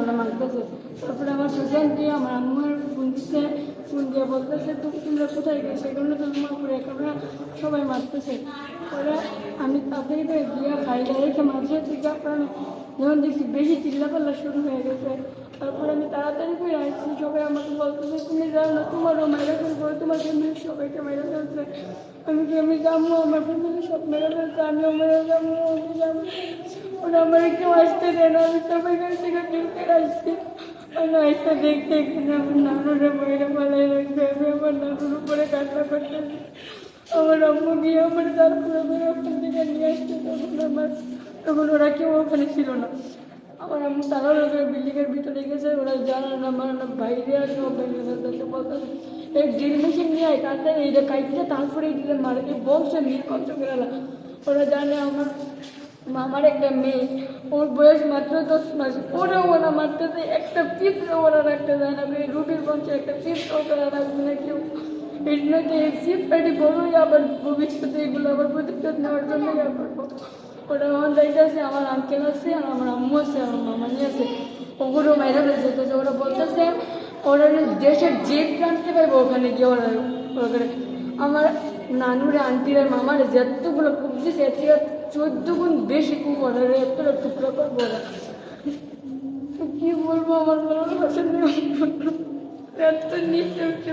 ওরা মারতেছে তারপরে আমার সুশান্তি আমার আম্মার ফোন ফোন দিয়ে বলতেছে তুমি তোমরা কোথায় গেছো? সেগুলো তো তোমার উপরে একেবারে সবাই মারতেছে। ওরা আমি করে গিয়ে ফাইলে রেখে মাঝে থেকে আপনার যখন দেখছি, বেশি চিল্লাপাল্লা শুরু হয়ে গেছে। তারপরে আমি তাড়াতাড়ি করে আসছি, সবাই আমাকে বলতেছে, তুমি যাও না, তোমারও মেরে ফেলব, তোমার ফ্যামিলির সবাইকে মেরে ফেলছে। আমি আমি যাব? আমার ফ্যামিলি সব মেরে ফেলছে, আমিও মেরে যাব আমি যাব। ওরা আমার কেউ আসতে দেয় না, আমি সবাই কাছ থেকে দেখতে আসছি। আমি একটা দেখতে এখানে আমার নানুরে মেরে পালাই রাখবে, আমি আমার নানুর উপরে কান্না করতেছি আমার আম্মু গিয়ে আমার তারপরে আমার ওখান থেকে নিয়ে আসছে, তখন আমার তখন ওরা কেউ ওখানে ছিল না। আমার আম্মু তারা লোকের বিল্ডিংয়ের ভিতরে গেছে, ওরা জানে না, আমার না বাইরে আর সব ভেঙে ফেলতেছে বলতেছে এই ড্রিল মেশিন নিয়ে আয়, কাটতে এইটা কাইটে তারপরে দিলে মারে এই বংশের নির্কঞ্চ গেলা ওরা জানে আমার মামার একটা মেয়ে। ওর বয়স মাত্র দশ মাস। ওরা ওরা মারতেছে একটা পিঁপড়ে ওরা রাখতে যায় না। এই রুটির বংশে একটা পিঁপড়ে ওরা রাখবে না কেউ। এই জন্য এই বড়ই আবার ভবিষ্যতে এগুলো আবার প্রতিশোধ নেওয়ার জন্য ইয়া ওরা আমার যাইতেছে আমার আঙ্কেল আছে আর আমার আম্মু আছে, আমার মামানি আছে। ওগুলো মাইরা যেতেছে ওরা বলতেছে, ওরা দেশের যে প্রান্তে পাইবো ওখানে গিয়ে ওরা আমার নানুরে, আন্টিরা, মামার যতগুলো কুবজি দিছে এর চোদ্দ গুণ বেশি ওরা এতটা টুকরো করে বলে। কি বলব আমার মনে হয় এত নিচে উঠে